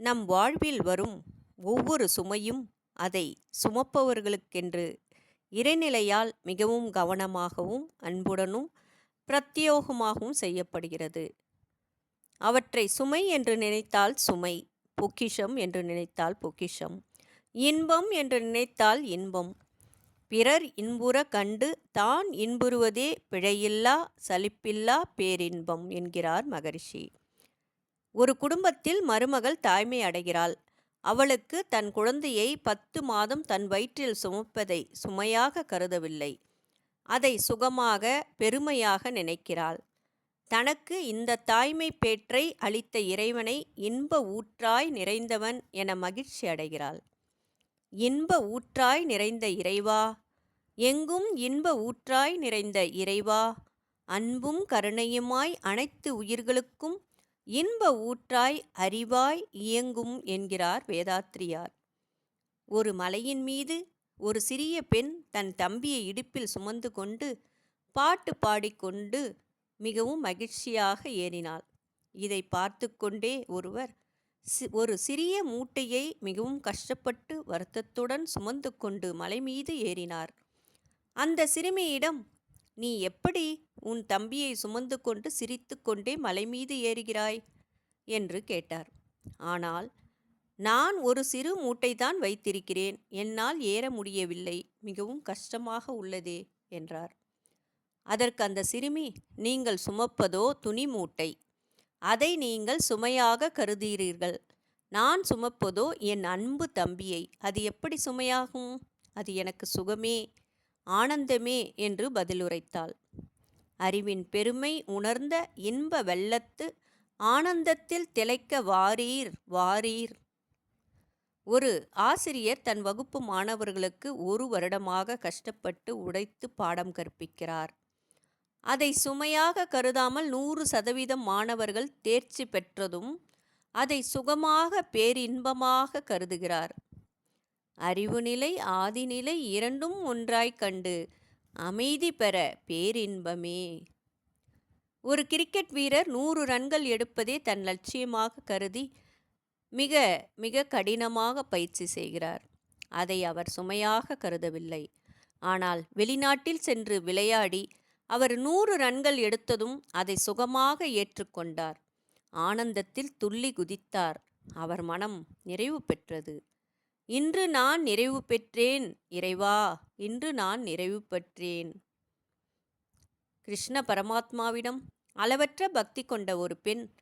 நம் வாழ்வில் வரும் ஒவ்வொரு சுமையும் அதை சுமப்பவர்களுக்கென்று இறைநிலையால் மிகவும் கவனமாகவும் அன்புடனும் பிரத்யோகமாகவும் செய்யப்படுகிறது. அவற்றை சுமை என்று நினைத்தால் சுமை பொக்கிஷம் என்று நினைத்தால் பொக்கிஷம் இன்பம் என்று நினைத்தால் இன்பம். பிறர் இன்புற கண்டு தான் இன்புறுவதே பிழையில்லா சலிப்பில்லா பேரின்பம் என்கிறார் மகரிஷி. ஒரு குடும்பத்தில் மருமகள் தாய்மை அடைகிறாள். அவளுக்கு தன் குழந்தையை பத்து மாதம் தன் வயிற்றில் சுமப்பதை சுமையாக கருதவில்லை. அதை சுகமாக பெருமையாக நினைக்கிறாள். தனக்கு இந்த தாய்மை பேற்றை அளித்த இறைவனை இன்ப ஊற்றாய் நிறைந்தவன் என மகிழ்ச்சி அடைகிறாள். இன்ப ஊற்றாய் நிறைந்த இறைவா எங்கும் இன்ப ஊற்றாய் நிறைந்த இறைவா அன்பும் கருணையுமாய் அனைத்து உயிர்களுக்கும் இன்ப ஊற்றாய் அறிவாய் இயங்கும் என்கிறார் வேதாத்ரியார் ஒரு மலையின் மீது ஒரு சிறிய பெண் தன் தம்பியை இடுப்பில் சுமந்து கொண்டு பாட்டு பாடிக்கொண்டு மிகவும் மகிழ்ச்சியாக ஏறினாள். இதை பார்த்து கொண்டே ஒருவர் ஒரு சிறிய மூட்டையை மிகவும் கஷ்டப்பட்டு வருத்தத்துடன் சுமந்து கொண்டு மலை மீது ஏறினார். அந்த சிறுமியிடம் நீ எப்படி உன் தம்பியை சுமந்து கொண்டு சிரித்து கொண்டே மலை மீது ஏறுகிறாய்? என்று கேட்டார். ஆனால் நான் ஒரு சிறு மூட்டை தான் வைத்திருக்கிறேன். என்னால் ஏற முடியவில்லை. மிகவும் கஷ்டமாக உள்ளதே என்றார். அதற்கு அந்த சிறுமி நீங்கள் சுமப்பதோ துணி மூட்டை? அதை நீங்கள் சுமையாக கருதுகிறீர்கள். நான் சுமப்பதோ என் அன்பு தம்பியை. அது எப்படி சுமையாகும்? அது எனக்கு சுகமே. ஆனந்தமே என்று பதிலுரைத்தாள். அறிவின் பெருமை உணர்ந்த இன்ப வெள்ளத்து ஆனந்தத்தில் திளைக்க வாரீர் வாரீர். ஒரு ஆசிரியர் தன் வகுப்பு மாணவர்களுக்கு ஒரு வருடமாக கஷ்டப்பட்டு உடைத்து பாடம் கற்பிக்கிறார். அதை சுமையாக கருதாமல் நூறு சதவீதம் மாணவர்கள் தேர்ச்சி பெற்றதும் அதை சுகமாக பேரின்பமாக கருதுகிறார். அறிவுநிலை ஆதிநிலை இரண்டும் ஒன்றாய்க் கண்டு அமைதி பெற பேரின்பமே. ஒரு கிரிக்கெட் வீரர் நூறு ரன்கள் எடுப்பதே தன் லட்சியமாக கருதி மிக மிக கடினமாக பயிற்சி செய்கிறார். அதை அவர் சுமையாக கருதவில்லை. ஆனால் வெளிநாட்டில் சென்று விளையாடி அவர் நூறு ரன்கள் எடுத்ததும் அதை சுகமாக ஏற்றுக்கொண்டார் ஆனந்தத்தில் துள்ளி குதித்தார். அவர் மனம் நிறைவு பெற்றது. இன்று நான் நிறைவு பெற்றேன் இறைவா இன்று நான் நிறைவு பெற்றேன். கிருஷ்ண பரமாத்மாவிடம் அளவற்ற பக்தி கொண்ட ஒரு பெண்